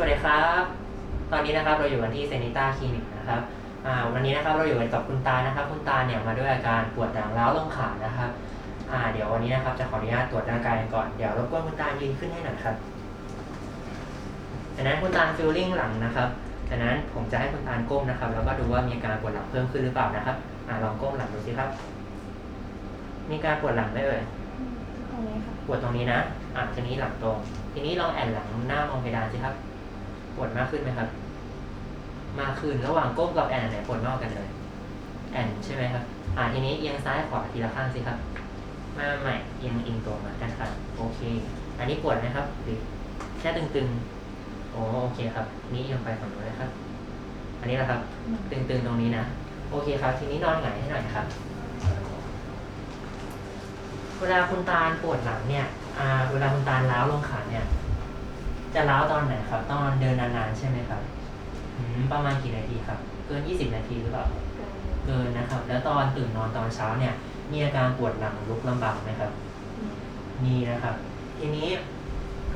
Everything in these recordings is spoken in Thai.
สวัสดีครับ ตอนนี้นะครับเราอยู่กันที่เซนิต้าคลินิกนะครับอ่าวันนี้นะครับเราอยู่กันกับคุณตานะครับ คุณตาเนี่ยมาด้วยอาการปวดหลังร้าวลงขานะครับอ่าเดี๋ยววันนี้นะครับจะขออนุญาตตรวจร่างกายกันก่อนเดี๋ยวรบกวนคุณตายืนขึ้นให้หน่อยครับจากนั้นคุณตาฟิลลิ่งหลังนะครับจากนั้นผมจะให้คุณตาก้มนะครับ แล้วก็ดูว่ามีอาการปวดหลังเพิ่มขึ้นหรือเปล่านะครับอ่าลองก้มหลังดูสิครับ มีการปวดหลังไหมเอ่ยตรงนี้ค่ะปวดตรงนี้นะอะทีนี้หลังตรง ทีนี้ลองแอนหลังหน้ามองเพดานสิครับ ปวดมากขึ้นไหมครับ มากขึ้นระหว่างก้มกับแอนไหนปวดมากกันเลยแอนใช่ไหมครับ อ่าทีนี้เอียงซ้ายขวาทีละข้างสิครับม่ไม่ไม่เอียงอิงตัวมาด้านข้างโอเค อันนี้ปวดไหมครับหรือแค่ตึงๆโอ้โอเคครับ นี่เอียงไปฝั่งนู้นนะครับ อันนี้แหละครับ ตึงๆตรงนี้นะโอเคครับ ทีนี้นอนหงายให้หน่อยครับ เวลาคุณตาลปวดหลังเนี่ยเวลาคุณตาลล้าวลงขาเนี่ย จะล้าวตอนไหนครับ ตอนเดินนานๆใช่ไหมครับอืมประมาณกี่นาทีครับ เกิน 20 นาทีหรือเปล่าเกินนะครับ แล้วตอนตื่นนอนตอนเช้าเนี่ย มีอาการปวดหลังลุกลำบากไหมครับ มีนะครับ ทีนี้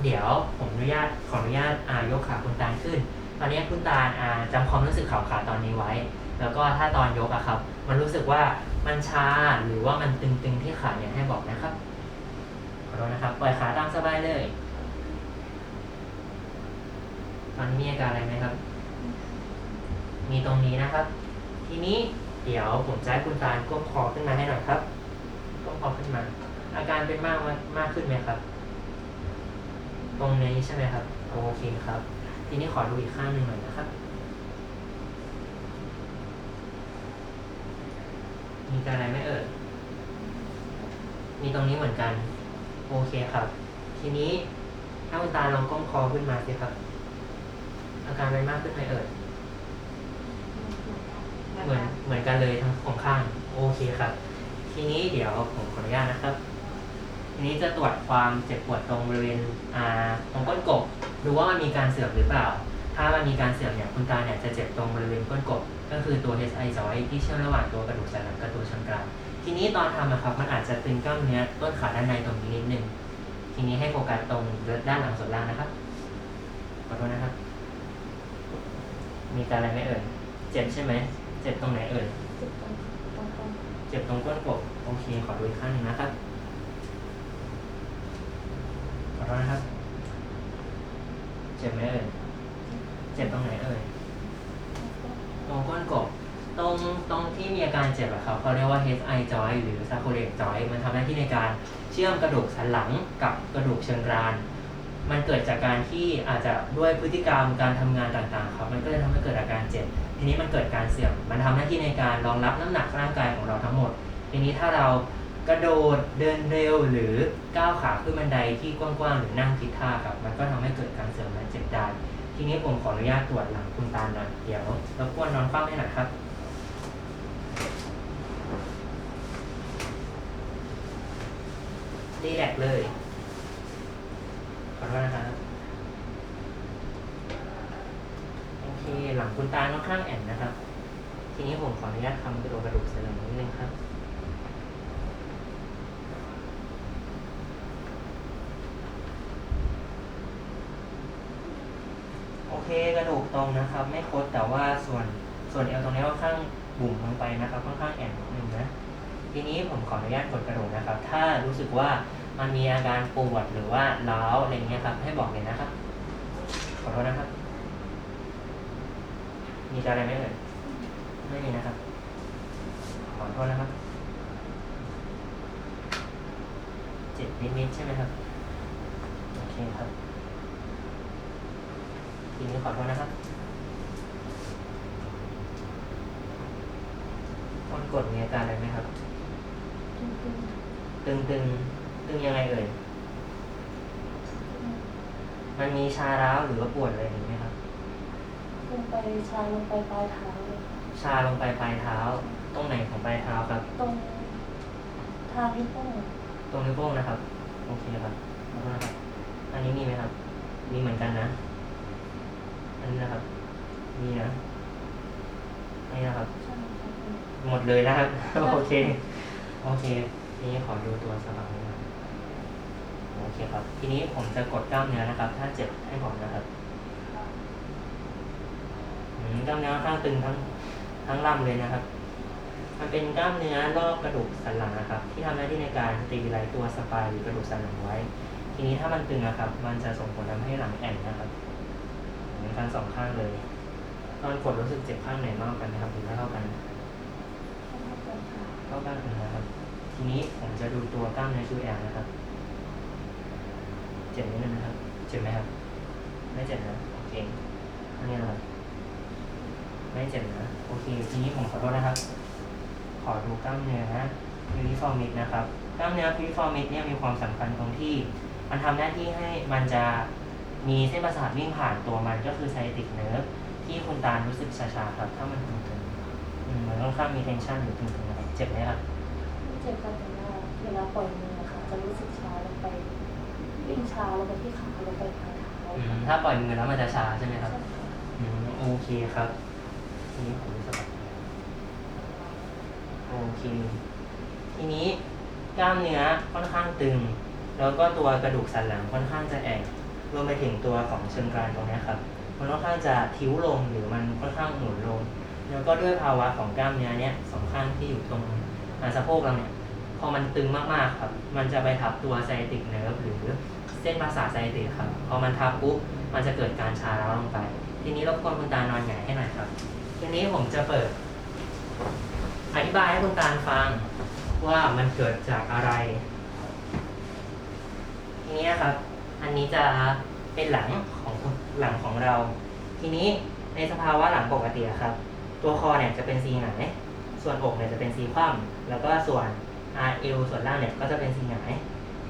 เดี๋ยวผมอนุญาตขออนุญาตอ่ายกขาคุณตาลขึ้น ตอนนี้คุณตาลอ่าจำความรู้สึกขาขาตอนนี้ไว้ แล้วก็ถ้าตอนยกอะครับ มันรู้สึกว่ามันชาหรือว่ามันตึงๆที่ขาเนี่ยให้บอกนะครับขอโทษนะครับปล่อยขาตามสบายเลย ตอนมีอาการอะไรไหมครับ มีตรงนี้นะครับ ทีนี้เดี๋ยวผมจะให้คุณตาลก้มคอขึ้นมาให้หน่อยครับก้มคอขึ้นมา อาการเป็นมากมากขึ้นไหมครับ ตรงนี้ใช่ไหมครับโอเคครับ ทีนี้ขอดูอีกข้างหนึ่งหน่อยนะครับ มีการอะไรไหมเอ่ยมีตรงนี้เหมือนกัน โอเคครับ ทีนี้ถ้าคุณตาลองก้มคอขึ้นมาสิครับ อาการเป็นมากขึ้นไหมเอ่ยเหมือนเหมือนกันเลยทั้งของข้างโอเคครับ ทีนี้เดี๋ยวผมขออนุญาตนะครับทีนี้จะตรวจความเจ็บปวดตรงบริเวณอ่าตรงก้นกบดูว่ามันมีการเสื่อมหรือเปล่า ถ้ามันมีการเสื่อมเนี่ยคุณตาเนี่ยจะเจ็บตรงบริเวณก้นกบ ก็คือตัว SI จอยที่เชื่อมระหว่างตัวกระดูกสันหลังกับตัวชนกรานทีนี้ตอนทำนะครับมันอาจจะตึงกล้ามเนื้อต้นขาด้านในตรงนี้นิดนึงทีนี้ให้โฟกัสตรงด้านหลังส่วนล่างนะครับขอโทษนะครับ มีการอะไรไหมเอ่ยเจ็บใช่ไหมเจ็บตรงไหนเอ่ยจุดตรงตรงตรงเจ็บตรงก้นกบโอเคขอดูอีกข้างหนึ่งนะครับขอโทษนะครับ เจ็บไหมเอ่ยเจ็บตรงไหนเอ่ยตรงก้นกบตรงตรงที่มีอาการเจ็บอะครับเขาเรียกว่า SI joint หรือ sacroiliac joint มันทำหน้าที่ในการเชื่อมกระดูกสันหลังกับกระดูกเชิงกราน มันเกิดจากการที่อาจจะด้วยพฤติกรรมการทำงานต่างๆครับมันก็เลยทำให้เกิดอาการเจ็บทีนี้มันเกิดการเสื่อมมันทำหน้าที่ในการรองรับน้ำหนักร่างกายของเราทั้งหมด ทีนี้ถ้าเรากระโดดเดินเร็วหรือก้าวขาขึ้นบันไดที่กว้างๆหรือนั่งผิดท่าครับมันก็ทำให้เกิดการเสื่อมและเจ็บได้ทีนี้ผมขออนุญาตตรวจหลังคุณตาหน่อยเดี๋ยวรบกวนนอนคว่ำให้หน่อยครับรีแลกเลย ขอโทษนะครับโอเค หลังคุณตาค่อนข้างแอนนะครับ ทีนี้ผมขออนุญาตทำกระดูกกระดูกสันหลังนิดนึงครับโอเคกระดูกตรงนะครับ ไม่คดแต่ว่าส่วนส่วนเอวตรงนี้ค่อนข้างบุ๋มลงไปนะครับค่อนข้างแอนนิดนึงนะทีนี้ผมขออนุญาตกดกระดูกนะครับ ถ้ารู้สึกว่า มันมีอาการปวดหรือว่าร้าวอะไรเงี้ยครับ ให้บอกเลยนะครับ ขอโทษนะครับ มีอะไรไหมเอ่ยไม่มีนะครับ ขอโทษนะครับ เจ็บนิดๆใช่ไหมครับ โอเคครับ ทีนี้ขอโทษนะครับคนกดมีอาการอะไรไหมครับ ตึงตึ งตึงตึงตึงยังไงเอ่ย มันมีชาร้าวหรือว่าปวดอะไรอย่างนี้ไหมครับ ลงไปชาลงไปปลายเท้าเลยชาลงไปปลายเท้า ตรงไหนของปลายเท้าครับ ตรงทางที่วโป้งตรงนิ้วโป้งนะครับ โอเคครับขอบคุณนะครับ อันนี้มีไหมครับ มีเหมือนกันนะ อันนี้นะครับ มีนะ อันนี้นะครับ ใช่ใช่ใช่หมดเลยนะครับ โอเค โอเคทีนี้ขอดูตัวสะบักนิดหน่อยโอ เคครับ ทีนี้ผมจะกดกล้ามเนื้อนะครับถ้าเจ็บให้บอกนะครับคกล้ามเนื้อค่อนข้างตึงทั้งทั้งลำเลยนะครับ มันเป็นกล้ามเนื้อรอบกระดูกสันหลังนะครับ ที่ทำหน้าที่ในการตีไลตัวสปายหรือกระดูกสันหลังไว้ ทีนี้ถ้ามันตึงนะครับ มันจะส่งผลทำให้หลังแอนนะครับเหมือนกันสองข้างเลยตอนกดรู้สึกเจ็บข้างไหนมากกว่ากันนะครับหรือเท่ากันเท่ากันนะครับ ทีนี้ผมจะดูตัวกล้ามเนื้อชูแอลนะครับ เจ็บนิดนึงนะครับ เจ็บไหมครับ ไม่เจ็บนะ โอเคอันนี้นะครับ ไม่เจ็บนะ โอเค ทีนี้ผมขอโทษนะครับ ขอดูกล้ามเนื้อนะพิวิฟอร์มิดนะครับ กล้ามเนื้อพิวิฟอร์มิดเนี่ยมีความสำคัญตรงที่ มันทำหน้าที่ให้มันจะมีเส้นประสาทวิ่งผ่านตัวมันก็คือไซติกเนิร์ฟที่คุณตาลรู้สึกชาๆครับ ถ้ามันตึงๆมันค่อนข้างมีเทนชันอยู่ตึงๆนะครับ เจ็บไหมครับไม่เจ็บค่ะแต่ว่าเวลาปล่อยมือค่ะจะรู้สึกชาลงไป วิ่งชาลงไปที่ขาลงไปปลายเท้าอืมถ้าปล่อยมือแล้วมันจะชาใช่ไหมครับใช่ค่ะอืมโอเคครับทีนี้ผมจะแบบโอเคทีนี้กล้ามเนื้อค่อนข้างตึง แล้วก็ตัวกระดูกสันหลังค่อนข้างจะแอนรวมไปถึงตัวของเชิงกรานตรงเนี้ยครับ มันค่อนข้างจะทิ้วลงหรือมันค่อนข้างหมุนลง แล้วก็ด้วยภาวะของกล้ามเนื้อเนี้ยสองข้างที่อยู่ตรงอ่าสะโพกเราเนี่ย พอมันตึงมากๆครับ มันจะไปทับตัวไซติกเนิร์ฟหรือ เส้นประสาทไซติกครับ พอมันทับปุ๊บ มันจะเกิดการชาร้วลงไป ทีนี้รบกวนคุณตานอนหงายให้หน่อยครับ ทีนี้ผมจะเปิด อธิบายให้คุณตาฟังว่ามันเกิดจากอะไร ทีนี้ครับ อันนี้จะเป็นหลังของหลังของเรา ทีนี้ในสภาวะหลังปกติครับ ตัวคอเนี่ยจะเป็นซีหงายส่วนอกเนี่ยจะเป็นซีคว่ำแล้วก็ส่วน R L ส่วนล่างเนี่ยก็จะเป็นซีหงาย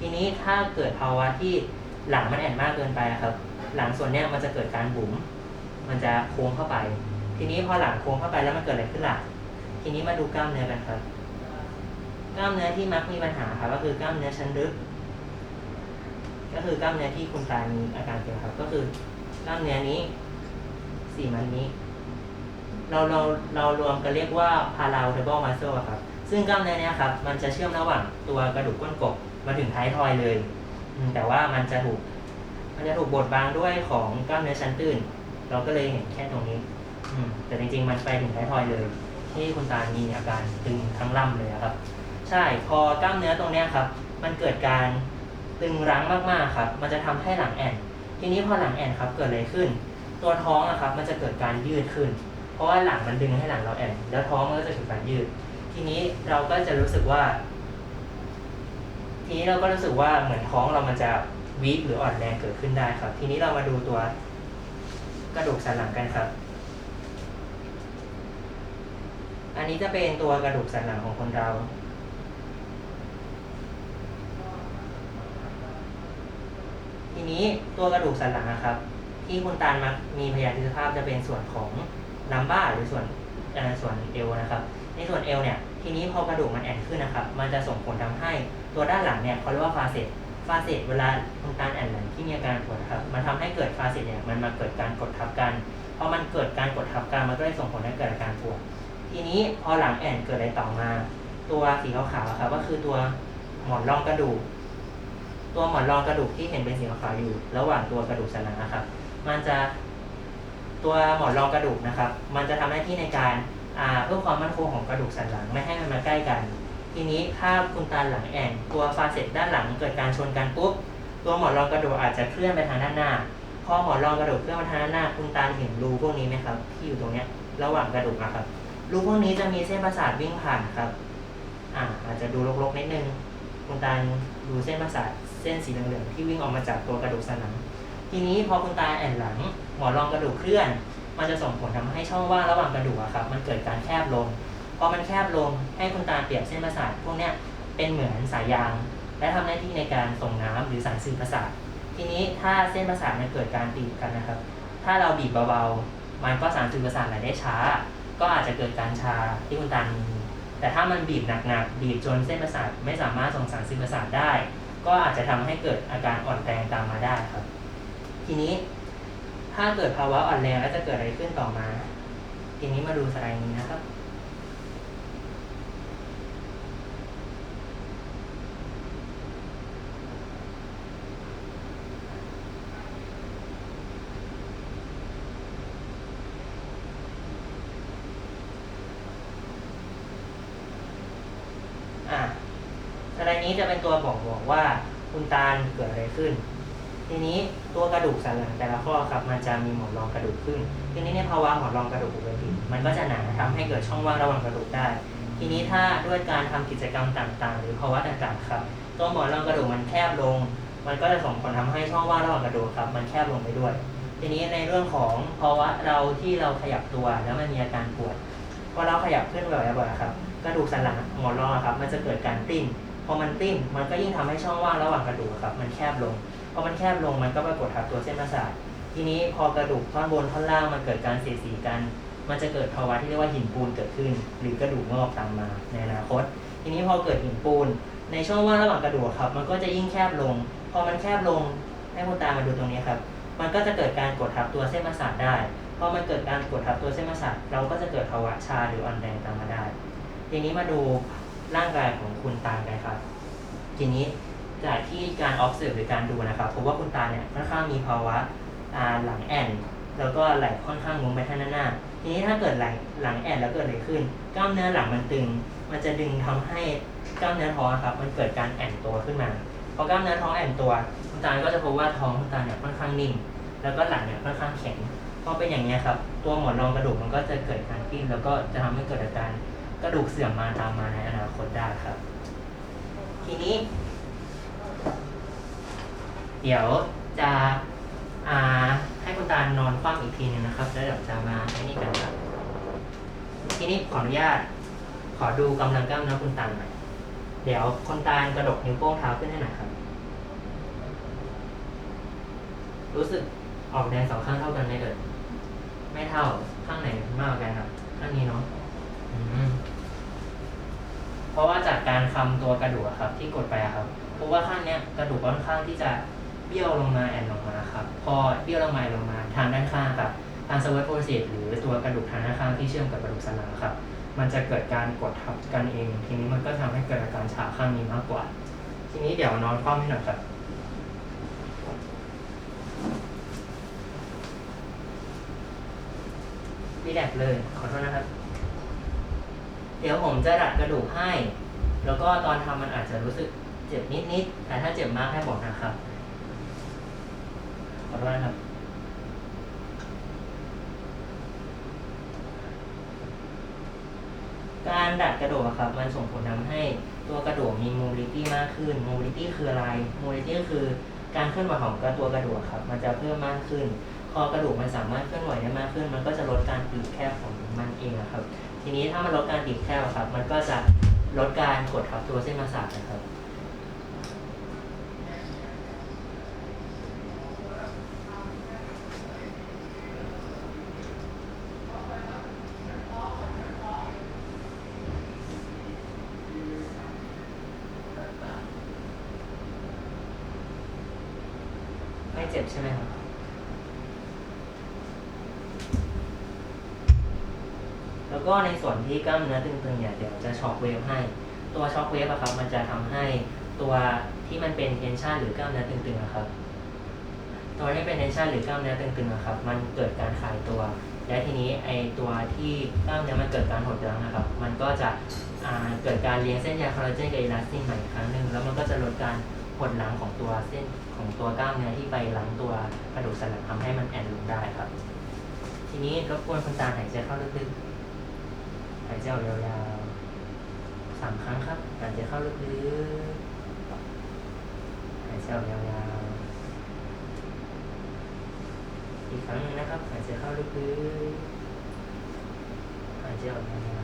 ทีนี้ถ้าเกิดภาวะที่หลังมันแอนมากเกินไปครับ หลังส่วนเนี้ยมันจะเกิดการบุ๋มมันจะโค้งเข้าไป ทีนี้พอหลังโค้งเข้าไปแล้วมันเกิดอะไรขึ้นล่ะ ทีนี้มาดูกล้ามเนื้อกันครับ กล้ามเนื้อที่มักมีปัญหาครับก็คือกล้ามเนื้อชั้นลึก ก็คือกล้ามเนื้อที่คุณตามีอาการเป็นครับ ก็คือกล้ามเนื้อนี้สี่มันนี้ เราเราเรารวมกันเรียกว่า paravertebral muscle ครับ ซึ่งกล้ามเนื้อเนี้ยครับ มันจะเชื่อมระหว่างตัวกระดูกก้นกบ มาถึงท้ายทอยเลย แต่ว่ามันจะถูกมันจะถูกบดบังด้วยของกล้ามเนื้อชั้นตื้น เราก็เลยเห็นแค่ตรงนี้ อืแต่จริงๆ มันไปถึงท้ายทอยเลย ที่คุณตามีอาการตึงทั้งลำเลยครับ ใช่พอกล้ามเนื้อตรงเนี้ยครับ มันเกิดการตึงรั้งมากๆครับ มันจะทำให้หลังแอนทีนี้พอหลังแอนครับเกิดอะไรขึ้น ตัวท้องอะครับ มันจะเกิดการยืดขึ้น เพราะว่าหลังมันดึงให้หลังเราแอนแล้วท้องมันก็จะเกิดการยืด ทีนี้เราก็จะรู้สึกว่า ทีนี้เราก็รู้สึกว่าเหมือนท้องเรามันจะวีคหรืออ่อนแรงเกิดขึ้นได้ครับ ทีนี้เรามาดูตัวกระดูกสันหลังกันครับ อันนี้จะเป็นตัวกระดูกสันหลังของคนเรา ทีนี้ตัวกระดูกสันหลังนะครับ ที่คุณตาลมักมีพยาธิสภาพจะเป็นส่วนของลัมบ้าหรือส่วนอ่อส่วนเอวนะครับ ในส่วนเอวเนี่ย ทีนี้พอกระดูกมันแอนขึ้นนะครับ มันจะส่งผลทำให้ ตัวด้านหลังเนี่ยเขาเรียกว่าฟาเซตฟาเซตเวลาคุณตาลแอนหลังที่มีอาการปวดครับมันทำให้เกิดฟาเซตเนี่ยมันมาเกิดการกดทับกันพอมันเกิดการกดทับกันมันก็เลยส่งผลให้เกิดอาการปวดทีนี้พอหลังแอนเกิดอะไรต่อมา ตัวสีขาวๆครับก็คือตัวหมอนรองกระดูกตัวหมอนรองกระดูกที่เห็นเป็นสีขาวอยู่ ระหว่างตัวกระดูกสันหลังนะครับ มันจะตัวหมอนรองกระดูกนะครับ มันจะทำหน้าที่ในการเพื่อความมั่นคงของกระดูกสันหลัง ไม่ให้มันมาใกล้กัน ทีนี้ถ้าคุณตาหลังแอนตัวฟาเซตด้านหลังเกิดการชนกันปุ๊บตัวหมอนรองกระดูกอาจจะเคลื่อนไปทางด้านหน้าพอหมอนรองกระดูกเคลื่อนไปทางด้านหน้า คุณตาเห็นรูพวกนี้ไหมครับ ที่อยู่ตรงเนี้ยระหว่างกระดูกอะครับรูพวกนี้จะมีเส้นประสาทวิ่งผ่านครับ อ่า อาจจะดูรกๆนิดนึงคุณตาดูเส้นประสาทเส้นสีเหลืองๆที่วิ่งออกมาจากตัวกระดูกสันหลัง ทีนี้พอคุณตาแอนหลัง หมอนรองกระดูกเคลื่อน มันจะส่งผลทำให้ช่องว่างระหว่างกระดูกอะครับ มันเกิดการแคบลง อมันแคบลงให้คุณตาเปรียบเส้นประสาทพวกเนี้ยเป็นเหมือนสายยาง และทำหน้าที่ในการส่งน้ำหรือสารสื่อประสาท ทีนี้ถ้าเส้นประสาทมันเกิดการตีบกันนะครับ ถ้าเราบีบเบาๆ มันก็สารสื่อประสาทไหลได้ช้า ก็อาจจะเกิดการชาที่คุณตามีแต่ถ้ามันบีบหนักๆ บีบจนเส้นประสาทไม่สามารถส่งสารสื่อประสาทได้ ก็อาจจะทำให้เกิดอาการอ่อนแรงตามมาได้ครับ ทีนี้ถ้าเกิดภาวะอ่อนแรงแล้วจะเกิดอะไรขึ้นต่อมา ทีนี้มาดูสไลด์นี้นะครับ นี้จะเป็นตัวบอกบอกว่าคุณตาลเกิดอะไร ขึ้น ทีนี้ตัวกระดูกสันหลังแต่ละข้อครับมันจะมีหมอนรองกระดูกขึ้น ทีนี้ในภาวะหมอนรองกระดูกปกติมันก็จะหนาทำให้เกิดช่องว่างระหว่างกระดูกได้ ทีนี้ถ้าด้วยการทำกิจกรรมต่างๆ หรือภาวะต่างๆครับตัวหมอนรองกระดูกมันแคบลง มันก็จะส่งผลทำให้ช่องว่างระหว่างกระดูกครับมันแคบลงไปด้วย ทีนี้ในเรื่องของภาวะเราที่เราขยับตัวแล้วมันมีอาการปวดพอเราขยับขึ้นบ่อยๆครับกระดูกสันหลังหมอนรองครับ มันจะเกิดการติ้น อมันติ้นมันก็ยิ่งทำให้ช่องว่างระหว่างกระดูกครับมันแคบลงพอมันแคบลงมันก็ไปกดทับตัวเส้นประสาททีนี้พอกระดูกท่อนบนท่อนล่างมันเกิดการเสียดสีกัน มันจะเกิดภาวะที่เรียกว่าหินปูนเกิดขึ้น หรือกระดูกงอกตามมาในอนาคต ทีนี้พอเกิดหินปูน ในช่องว่างระหว่างกระดูกครับ มันก็จะยิ่งแคบลง พอมันแคบลงให้คุณตามาดูตรงนี้ครับ มันก็จะเกิดการกดทับตัวเส้นประสาทได้พอมันเกิดการกดทับตัวเส้นประสาทเราก็จะเกิดภาวะชาหรืออ่อนแรงตามมาได้ ทีนี้มาดู ร่างกายของคุณตากันครับ ทีนี้จากที่การ observe หรือการดูนะครับพบว่าคุณตาเนี่ยค่อนข้างมีภาวะหลังแอนแล้วก็ไหล่ค่อนข้างงุ้มไปข้างหน้าหน้า ทีนี้ถ้าเกิดไหลหลังแอนแล้วเกิดอะไรขึ้น กล้ามเนื้อหลังมันตึง มันจะดึงทำให้กล้ามเนื้อท้องครับ มันเกิดการแอนตัวขึ้นมา พอกล้ามเนื้อท้องแอนตัว คุณตาก็จะพบว่าท้องคุณตาเนี่ยค่อนข้างนิ่ง แล้วก็หลังเนี่ยค่อนข้างแข็ง พอเป็นอย่างนี้ครับ ตัวหมอนรองกระดูกมันก็จะเกิดการปิ้นแล้วก็จะทำให้เกิดอาการ กระดูกเสื่อมมาตามมาในอนาคตได้ครับ ทีนี้ เดี๋ยวจะอ่าให้คุณตาลนอนคว่ำอีกทีหนึงนะครับ แล้วเดี๋ยวจะมาไอ้นี่กันครับ ทีนี้ขออนุญาต ขอดูกำลังกล้ามเนื้อคุณตาลหน่อยเดี๋ยวคุณตาลกระดกนิ้วโป้งเท้าขึ้นให้หน่อยครับ รู้สึกออกแรงสองข้างเท่ากันไหมเอ่ยไม่เท่าข้างไหนมากกว่ากันครับข้างนี้เนาะอืม เพราะว่าจากการคำตัวกระดูกครับ ที่กดไปครับเพราะว่าข้างเนี้ยกระดูกค่อนข้างที่จะเบี้ยวลงมาแอนลงมาครับ พอเบี้ยวลงมาลงมาทางด้านข้างครับทางสวัสดิ์โปรเซสหรือตัวกระดูกทางด้านข้างที่เชื่อมกับกระดูกสันหลังครับ มันจะเกิดการกดทับกันเอง ทีนี้มันก็ทำให้เกิดอาการชาข้างนี้มากกว่า ทีนี้เดี๋ยวนอนคว่ำให้หน่อยครับรีแลกเลย ขอโทษนะครับ เดี๋ยวผมจะดัดกระดูกให้ แล้วก็ตอนทำมันอาจจะรู้สึกเจ็บนิดๆแต่ถ้าเจ็บมากให้บอกนะครับขอโทษนะครับการดัดกระดูกครับ มันส่งผลทำให้ตัวกระดูกมี mobility มากขึ้น mobility คืออะไร mobility คือการเคลื่อนไหวของกระตัวกระดูกครับ มันจะเพิ่มมากขึ้นพอกระดูกมันสามารถเคลื่อนไหวได้มากขึ้น มันก็จะลดการตีบแคบของมันเองครับ ทีนี้ถ้ามันลดการบีบแคบครับ มันก็จะลดการกดทับตัวเส้นประสาทนะครับ ไม่เจ็บใช่ไหมครับ แล้วก็ในส่วน ที่กล้ามเนื้อตึงๆเนี่ยเดี๋ยวจะช็อคเวฟให้ ตัวช็อคเวฟอะครับมันจะทำให้ตัวที่มันเป็นเทนชันหรือกล้ามเนื้อตึงๆอะครับ ตัวที่เป็นเทนชันหรือกล้ามเนื้อตึงๆอะครับ มันเกิดการคลายตัว และทีนี้ไอตัวที่กล้ามเนื้อมันเกิดการหดรั้งนะครับ มันก็จะเกิดการเลี้ยงเส้นใยคอลลาเจนกับอิลาสตินใหม่อีกครั้งหนึ่งแล้วมันก็จะลดการหดรั้งของตัวเส้นของตัวกล้ามเนื้อที่ไปรั้งตัวกระดูกสันหลังทำให้มันแอนลงได้ครับ ทีนี้รบกวนคุณตาหายใจเข้าลึกๆ หายใจออกยาวๆสามครั้งครับ หายใจเข้าลึกๆหายใจออกยาวๆ อีกครั้งหนึงนะครับ หายใจเข้าลึกๆ หายใจออกยาว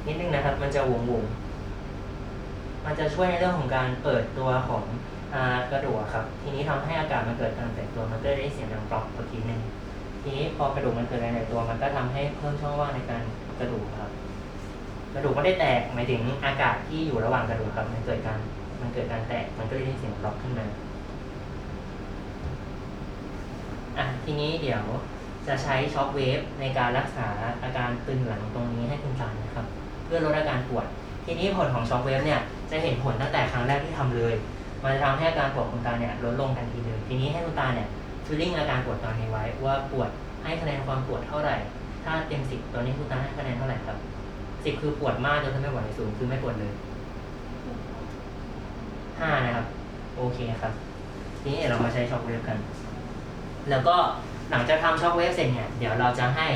ๆนิดนึงนะครับ มันจะวงวงๆมันจะช่วยในเรื่องของการเปิดตัวของ กระดูกครับ ทีนี้ทำให้อากาศมันเกิดการแตกตัวมันก็ได้เสียงดังปลอกตัวทีหนึ่งทีนี้พอกระดูกมันเกิดการแตกตัวมันก็ทำให้เพิ่มช่องว่างในการกระดูกครับ กระดูกไม่ได้แตกหมายถึงอากาศที่อยู่ระหว่างกระดูกครับมันเกิดการมันเกิดการแตกมันก็เลยได้เสียงบล็อกขึ้นมาอะทีนี้เดี๋ยวจะใช้ช็อคเวฟในการรักษาอาการตึงหลังตรงนี้ให้คุณตานะครับ เพื่อลดอาการปวด ทีนี้ผลของช็อคเวฟเนี่ยจะเห็นผลตั้งแต่ครั้งแรกที่ทำเลย มันจะทำให้อาการปวดคุณตาเนี่ยลดลงทันทีเลยทีนี้ให้คุณตาเนี่ยฟีลลิ่งอาการปวดตอนนี้ไว้ ว่าปวดให้คะแนนความปวดเท่าไหร่ ถ้าเต็มสิบตัวนี้คุณตาให้คะแนนเท่าไหร่ครับสิบคือปวดมากจนทนไม่ไหวศูนย์คือไม่ปวดเลยห้านะครับ โอเคครับ ทีนี้เรามาใช้ช็อคเวฟกัน แล้วก็หลังจากทำช็อคเวฟเสร็จเนี่ยเดี๋ยวเราจะให้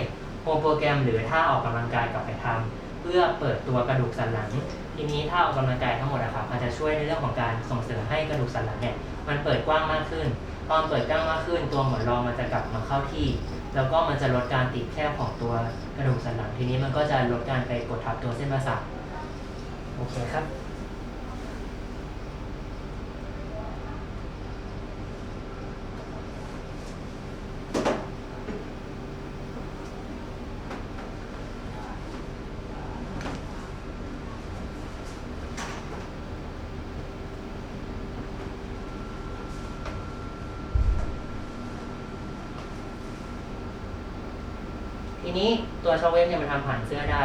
โฮมโปรแกรมหรือท่าออกกำลังกายกลับไปทำเพื่อเปิดตัวกระดูกสันหลัง ทีนี้ถ้าออกกำลังกายทั้งหมดนะครับมันจะช่วยในเรื่องของการส่งเสริมให้กระดูกสันหลังเนี่ยมันเปิดกว้างมากขึ้นตอนเปิดกว้างมากขึ้น ตัวหมอนรองมันจะกลับมาเข้าที่ แล้วก็มันจะลดการติดแคบของตัวกระดูกสันหลัง ทีนี้มันก็จะลดการไปกดทับตัวเส้นประสาทโอเคครับ ทีนี้ ตัวช็อคเวฟเนี่ยมันทำผ่านเสื้อได้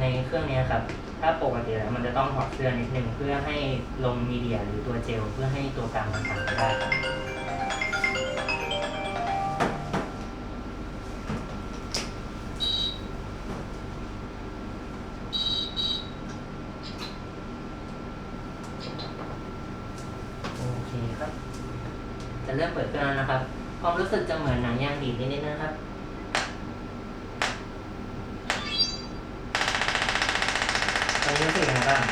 ในเครื่องนี้ครับ ถ้าปกติแล้วมันจะต้องถอดเสื้อนิดนึงเพื่อให้ลงมีเดียหรือตัวเจล เพื่อให้ตัวกลางมันทำไปได้ครับโอเคครับจะเริ่มเปิดเครื่องแล้วนะครับ ความรู้สึกจะเหมือนหนังยางดีดนิดๆนะครับ ตอนนี้รู้สึกยังไง บ้าง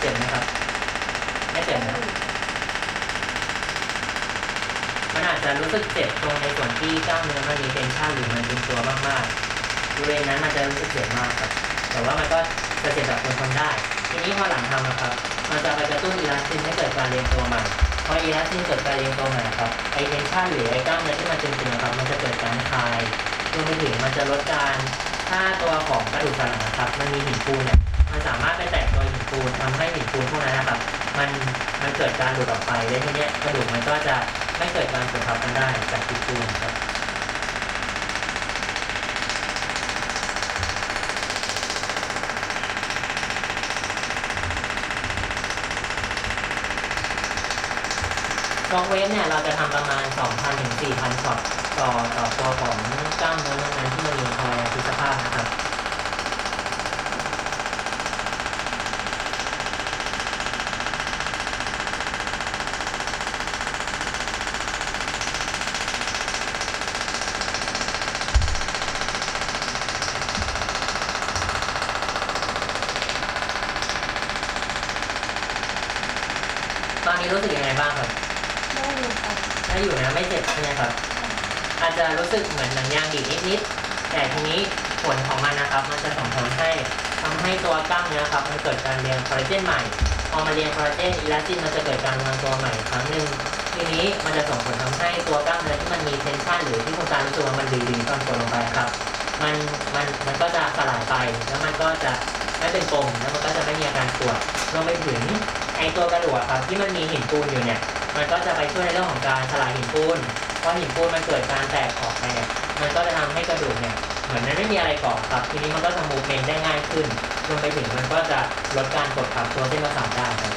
เจ็บไหมครับ ไม่เจ็บนะมันอาจจะรู้สึกเจ็บตรงในส่วนที่กล้ามเนื้อมันมีเทนชันหรือมันเป็นตัวมากๆบริเวณนั้นมันจะรู้สึกเจ็บมากครับ แต่ว่ามันก็จะเจ็บแบบทนๆได้ ทีนี้พอหลังทำนะครับ มันจะไปกระตุ้นอีลาสตินให้เกิดการเรียงตัวใหม่พออีลาสตินเกิดการเรียงตัวใหม่ครับไอเทนชันหรือไอกล้ามเนื้อที่มันตึงๆนะครับ มันจะเกิดการคลายรวมไปถึงมันจะลดการถ้าตัวของกระดูกสันหลังนะครับ มันมีหินปูนเนี่ย ปูนทำให้หินปูนพวกนั้นนะครับ มันมันเกิดการหลุดออกไปแล้วทีเนี้ยกระดูกมันก็จะไม่เกิดการกดทับกันได้จากหินปูนครับช็อคเวฟเนี่ยเราจะทำประมาณ 2,000 ถึง 4,000ช็อตต่อต่อตัวของกล้ามเนื้อนั้นที่มันมีคอยพิสภาพนะครับ ตอนนี้รู้สึกยังไงบ้างครับ ได้เลยค่ะ ถ้าอยู่นะไม่เจ็บใช่ไหมครับ อาจจะรู้สึกเหมือนหนังยางดีดนิดๆ แต่ทีนี้ผลของมันนะครับ มันจะส่งผลให้ทำให้ตัวกล้ามเนื้อครับมันเกิดการเรียงคอลลาเจนใหม่ พอมาเรียงคอลลาเจนอีลาสตินมันจะเกิดการวางตัวใหม่ครั้งหนึ่งทีนี้มันจะส่งผลทำให้ตัวกล้ามเนื้อที่มันมีเทนชันหรือที่คุณตารู้สึกว่ามันดึงๆตอนกดลงไปครับ มันมันมันก็จะสลายไปแล้วมันก็จะไม่เป็นปมแล้วมันก็จะไม่มีอาการปวดรวมไปถึงไอตัวกระดูกครับที่มันมีหินปูนอยู่เนี่ย มันก็จะไปช่วยในเรื่องของการสลายหินปูนเพราะหินปูนมันเกิดการแตกออกไปเนี่ยมันก็จะทำให้กระดูกเนี่ยเหมือนมันไม่มีอะไรเกาะครับทีนี้มันก็จะมูฟเมนต์ได้ง่ายขึ้นรวมไปถึงมันก็จะลดการกดทับตัวเส้นประสาทได้ครับ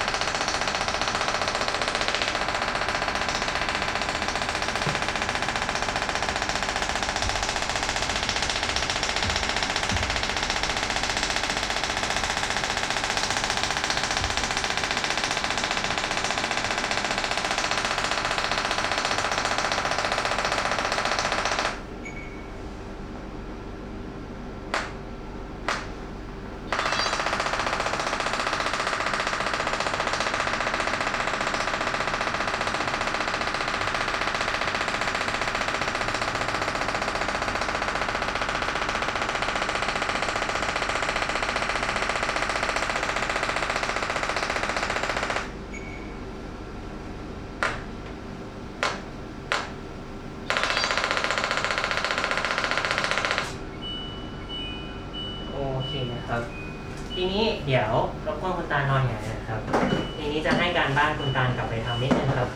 โอเคนะครับ ทีนี้ เดี๋ยวรบกวนคุณตาลนอนอย่างนี้นะครับ ทีนี้จะให้การบ้านคุณตาลกลับไปทำนิดนึงครับ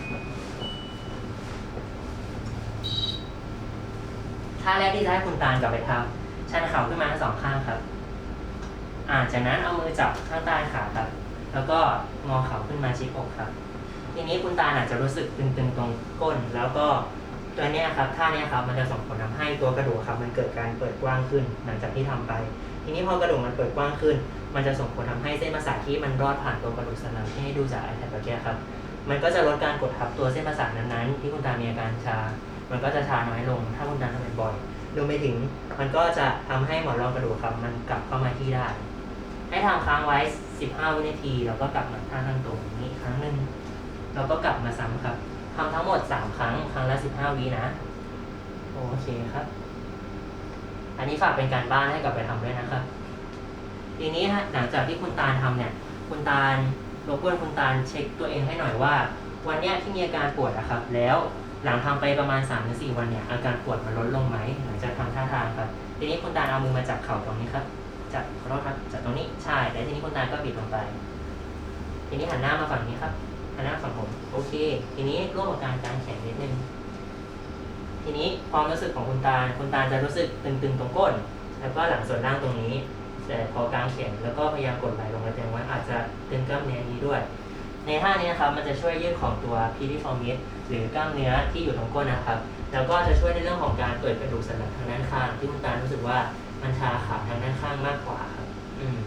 ท่าแรกที่จะให้คุณตาลกลับไปทำชันเข่าขึ้นมาทั้งสองข้างครับอ่าจากนั้นเอามือจับข้างใต้ขาครับ แล้วก็งอเข่าขึ้นมาชิดอกครับ ทีนี้คุณตาลอาจจะรู้สึกตึงๆตรงก้น แล้วก็ตัวเนี้ยครับท่าเนี้ยครับมันจะส่งผลทำให้ตัวกระดูกครับ มันเกิดการเปิดกว้างขึ้นหลังจากที่ทำไป ทีนี้พอกระดูกมันเปิดกว้างขึ้น มันจะส่งผลทำให้เส้นประสาทที่มันรอดผ่านตัวกระดูกสันหลังที่ให้ดูจากไอแพดเมื่อกี้ครับ มันก็จะลดการกดทับตัวเส้นประสาทนั้นๆ ที่คุณตามีอาการชา มันก็จะชาน้อยลง ถ้าคุณตาทำบ่อยๆรวมไปถึงมันก็จะทำให้หมอนรองกระดูกครับมันกลับเข้ามาที่ได้ ให้ทำค้างไว้ 15 วินาที แล้วก็กลับมาท่านั่งตรงนี้ครั้งหนึ่งแล้วก็กลับมาซ้ำครับทำทั้งหมด 3 ครั้ง ครั้งละ 15 วินะ โอเคครับ อันนี้ฝากเป็นการบ้านให้กลับไปทำด้วยนะครับ ทีนี้ฮะหลังจากที่คุณตาลทำเนี่ยคุณตาลรบกวนคุณตาลเช็คตัวเองให้หน่อยว่า วันเนี้ยที่มีอาการปวดอะครับ แล้วหลังทำไปประมาณ3าถึงสวันเนี่ยอาการปวดมันลดลงไหมหลังจากทำท่าทางครับ ทีนี้คุณตาลเอามือมาจับเข่าตรงนี้ครับจับขอโทษครับจับตรงนี้ใช่แล้วทีนี้คุณตาลก็บิดลงไป ทีนี้หันหน้ามาฝั่งนี้ครับหันหน้าฝั่งผมโอเค ทีนี้ร่วมกับการกางแขนนิดนึงทีนี้ความรู้สึกของคุณตาลคุณตาลจะรู้สึกตึงๆตรงก้น แล้วก็หลังส่วนล่างตรงนี้ แต่พอกางแขนแล้วก็พยายามกดไหลลงไปแสดงว่าอาจจะตึงกล้ามเนื้อนี้ด้วย ในท่านี้นะครับมันจะช่วยยืดของตัวพีริฟอร์มิสหรือกล้ามเนื้อที่อยู่ตรงก้นนะครับ แล้วก็จะช่วยในเรื่องของการเปิดกระดูกสันหลังทางด้านข้างที่คุณตารู้สึกว่ามันชาขาทางด้านข้างมากกว่าครับอืม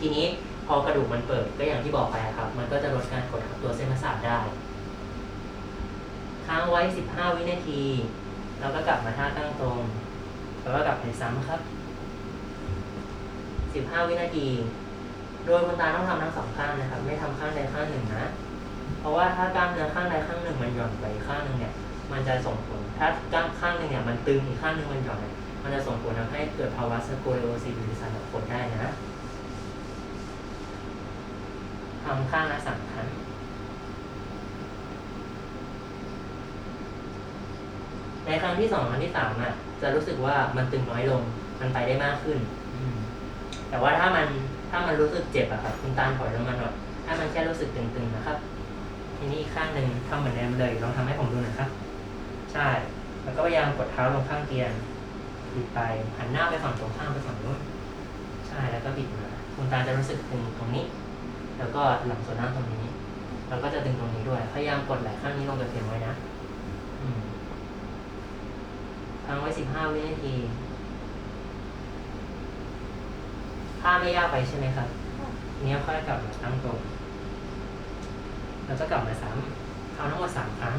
ทีนี้พอกระดูกมันเปิดก็อย่างที่บอกไปครับ มันก็จะลดการกดทับตัวเส้นประสาทได้ค้างไว้ 15 วินาที แล้วก็กลับมาท่าตั้งตรง แล้วก็กลับไปซ้ำครับ 15 วินาที โดยคุณตาต้องทำทั้งสองข้างนะครับ ไม่ทำข้างใดข้างหนึ่งนะ เพราะว่าถ้ากล้ามเนื้อข้างใดข้างหนึ่งมันหย่อนไปข้างหนึ่งเนี่ย มันจะส่งผล ถ้ากล้ามข้างหนึ่งเนี่ยมันตึงอีกข้างหนึ่งมันหย่อนเนี่ยมันจะส่งผลทำให้เกิดภาวะสโคโลซิสหรือสันหลังคดได้นะทำข้างละสามครั้งในครั้งที่สองครั้งที่สามอะจะรู้สึกว่ามันตึงน้อยลง มันไปได้มากขึ้น แต่ว่าถ้ามันถ้ามันรู้สึกเจ็บอะครับ คุณตาลถอยลงมาหน่อยถ้ามันแค่รู้สึกตึงๆนะครับ ทีนี้อีกข้างหนึ่งทำเหมือนเดิมเลยลองทำให้ผมดูหน่อยครับ ใช่ แล้วก็พยายามกดเท้าลงข้างเตียงบิดไปหันหน้าไปฝั่งตรงข้ามไปฝั่งนู้นใช่แล้วก็บิดมาคุณตาจะรู้สึกตึงตรงนี้ แล้วก็หลังส่วนหน้าตรงนี้แล้วก็จะดึงตรงนี้ด้วย พยายามกดไหล่ข้างนี้ลงกับเตียงไว้นะอืมค้างไว้สิบห้าวินาที ถ้าไม่ยากไปใช่ไหมครับทีนี้ค่อยกลับมาตั้งตรงแล้วก็กลับมาซ้ำทำทั้งหมดสามครั้ง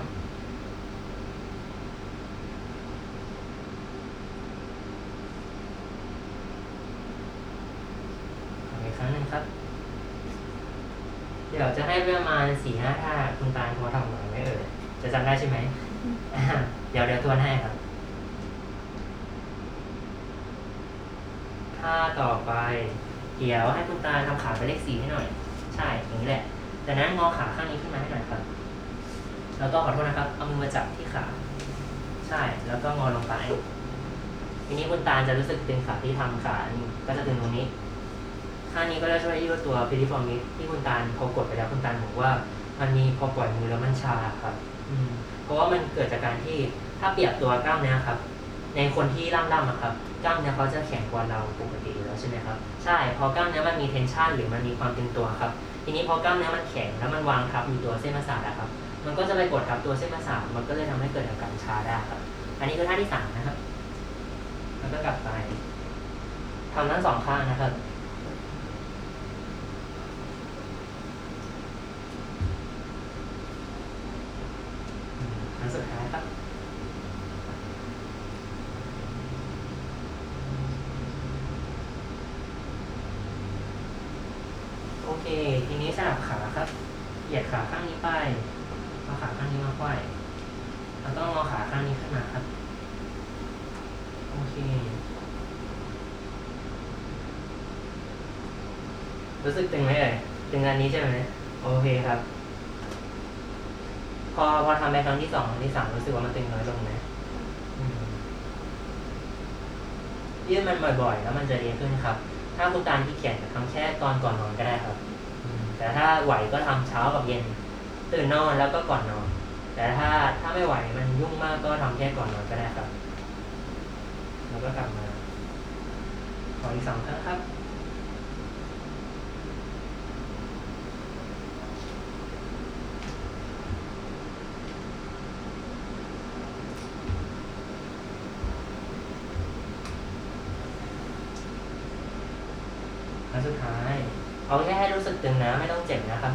อีกครั้งหนึ่งครับ เดี๋ยวจะให้ประมาณสี่ห้าท่าคุณตาลเขาทำไหวไหมเอ่ยจะจำได้ใช่ไหมอ่าเดี๋ยวเดี๋ยวทวนให้ครับ ท่าต่อไป เดี๋ยวให้คุณตาทำขาไปเลขสี่ให้หน่อย ใช่ อย่างนี้แหละจากนั้นงอขาข้างนี้ขึ้นมาให้หน่อยครับ แล้วก็ขอโทษนะครับ เอามือมาจับที่ขา ใช่ แล้วก็งอลงไป ทีนี้คุณตาจะรู้สึกตึงขาที่ทำขาก็จะตึงตรงนี้ท่านี้ก็จะช่วยยืดตัวพิลิฟอร์มิสที่คุณตาพอกดไปแล้วคุณตาบอกว่า มันมีพอปล่อยมือแล้วมันชาครับ อืมเพราะว่ามันเกิดจากการที่ถ้าเปรียบตัวกล้ามเนื้อครับ ในคนที่ร่ำๆอะครับกล้ามเนื้อเขาจะแข็งกว่าเราปกติอยู่แล้วใช่ไหมครับใช่พอกล้ามเนื้อมันมีเทนชันหรือมันมีความตึงตัวครับ ทีนี้พอกล้ามเนื้อมันแข็งแล้วมันวางทับอยู่ตัวเส้นประสาทอะครับ มันก็จะไปกดทับตัวเส้นประสาทมันก็เลยทำให้เกิดอาการชาได้ครับ อันนี้คือท่าที่สามนะครับแล้วก็กลับไปทำทั้งสองข้างนะครับ อืมอันสุดท้ายครับ โอเค ทีนี้สลับขาครับ เหยียดขาข้างนี้ไปเอาขาข้างนี้มาไขว้แล้วก็งอขาข้างนี้ขึ้นมาครับ โอเค รู้สึกตึงไหมเอ่ยตึงอันนี้ใช่ไหมโอเคครับ พอพอทำไปครั้งที่สองครั้งที่สามรู้สึกว่ามันตึงน้อยลงไหมยืดมันบ่อยๆ แล้วมันจะดียนขึ้นครับ ถ้าคุณตาลที่เขียนทำแค่ตอนก่อนนอนก็ได้ครับ แต่ถ้าไหวก็ทำเช้ากับเย็น ตื่นนอนแล้วก็ก่อนนอน แต่ถ้าถ้าไม่ไหวมันยุ่งมากก็ทำแค่ก่อนนอนก็ได้ครับ แล้วก็กลับมาขออีกสองครั้งครับั้งสุดท้าย เอาแค่ให้รู้สึกตึงนะ ไม่ต้องเจ็บนะครับ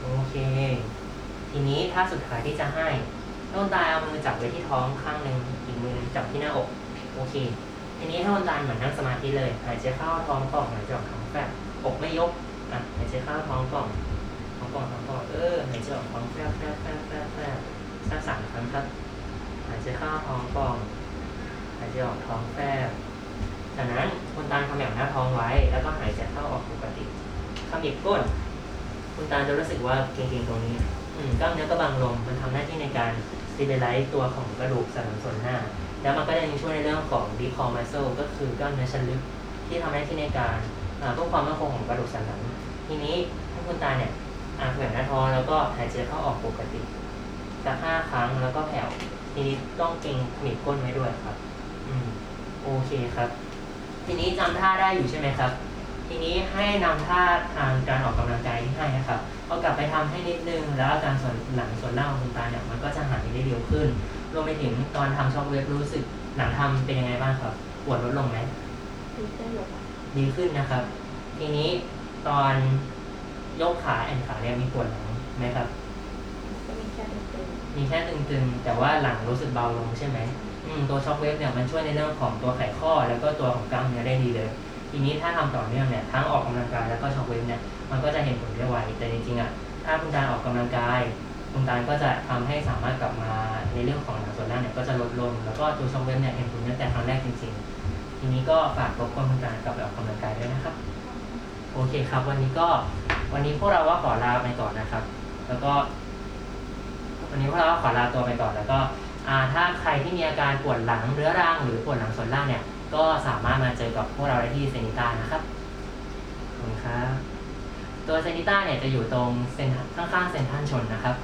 โอเค ทีนี้ท่าสุดท้ายที่จะให้ให้นตายเอามือจับไว้ที่ท้องข้างหนึ่งอีกมือนึงจับที่หน้าอก โอเค ทีนี้ให้นตายเหมือนนั่งสมาธิเลยหายใจเข้าท้องป่องหายใจออกท้องแฟบอกไม่ยกอะหายใจเข้าท้องป่องท้องป่องท้องป่องเออหายใจออกท้องแฟบแฟบแฟบแฟบแฟบสักสามครั้งครับายใจเข้าท้องป่องหายใจออกท้องแฟบจากนั้นคุณตาลขยับหน้าท้องไว้ แล้วก็หายใจเข้าออกปกติขมิบก้น คุณตาจะรู้สึกว่าเกร็งๆตรงนี้อืมกล้ามเนื้อก็บางลงมันทำหน้าที่ในการซีเบลไลซ์ตัวของกระดูกสันหลังส่วนหน้า แล้วมันก็จะยังช่วยในเรื่องของ deep core muscle ก็คือกล้ามเนื้อชั้นลึกที่ทำหน้าที่ในการเพื่อความมั่นคงของกระดูกสันหลัง ทีนี้ให้คุณตาเนี่ยอ่าแขวนหน้าท้องแล้วก็หายใจเข้าออกปกติสักห้าครั้งแล้วก็แผ่ว ทีนี้ต้องเกร็งขมิบก้นไว้ด้วยครับ อืมโอเคครับ ทีนี้จำท่าได้อยู่ใช่ไหมครับ ทีนี้ให้นำท่าทางการออกกำลังกายที่ให้นะครับเอากลับไปทำให้นิดนึง แล้วอาการส่วนหลังส่วนล่างของคุณตาเนี่ยมันก็จะหายได้เร็วขึ้นรวมไปถึงตอนทำช็อคเวฟรู้สึกหลังทำเป็นยังไงบ้างครับปวดลดลงไหมดีขึ้นอยู่ค่ะดีขึ้นนะครับ ทีนี้ตอนยกขาแอนขาเนี่ยมีปวดหลังไหมครับก็มีแค่ตึง มีแค่ตึงๆ แต่ว่าหลังรู้สึกเบาลงใช่ไหมอืมตัวช็อคเวฟเนี่ยมันช่วยในเรื่องของตัวไขข้อ แล้วก็ตัวของกล้ามเนื้อได้ดีเลย ทีนี้ถ้าทำต่อเนื่องเนี่ยทั้งออกกำลังกายแล้วก็ช็อคเวฟเนี่ยมันก็จะเห็นผลได้ไวแต่จริงๆอะถ้าคุณตาออกกำลังกายคุณตาก็จะทำให้สามารถกลับมาในเรื่องของหลังส่วนล่างเนี่ยก็จะลดลง แล้วก็ตัวช็อคเวฟเนี่ยเห็นผลตั้งแต่ครั้งแรกจริง ๆ ทีนี้ก็ฝากรบกวนคุณตากลับไปออกกำลังกายด้วยนะครับโอเคครับ วันนี้ก็วันนี้พวกเราก็ขอลาไปก่อนนะครับ แล้วก็ วันนี้พวกเราขอลาตัวไปก่อนแล้วก็ถ้าใครที่มีอาการปวดหลังเรื้อรังหรือปวดหลังส่วนล่างเนี่ย ก็สามารถมาเจอกับพวกเราได้ที่เซนิต้านะครับขอบคุณครับตัวเซนิต้าเนี่ยจะอยู่ตรงเซนข้างๆเซนทันชนนะครับ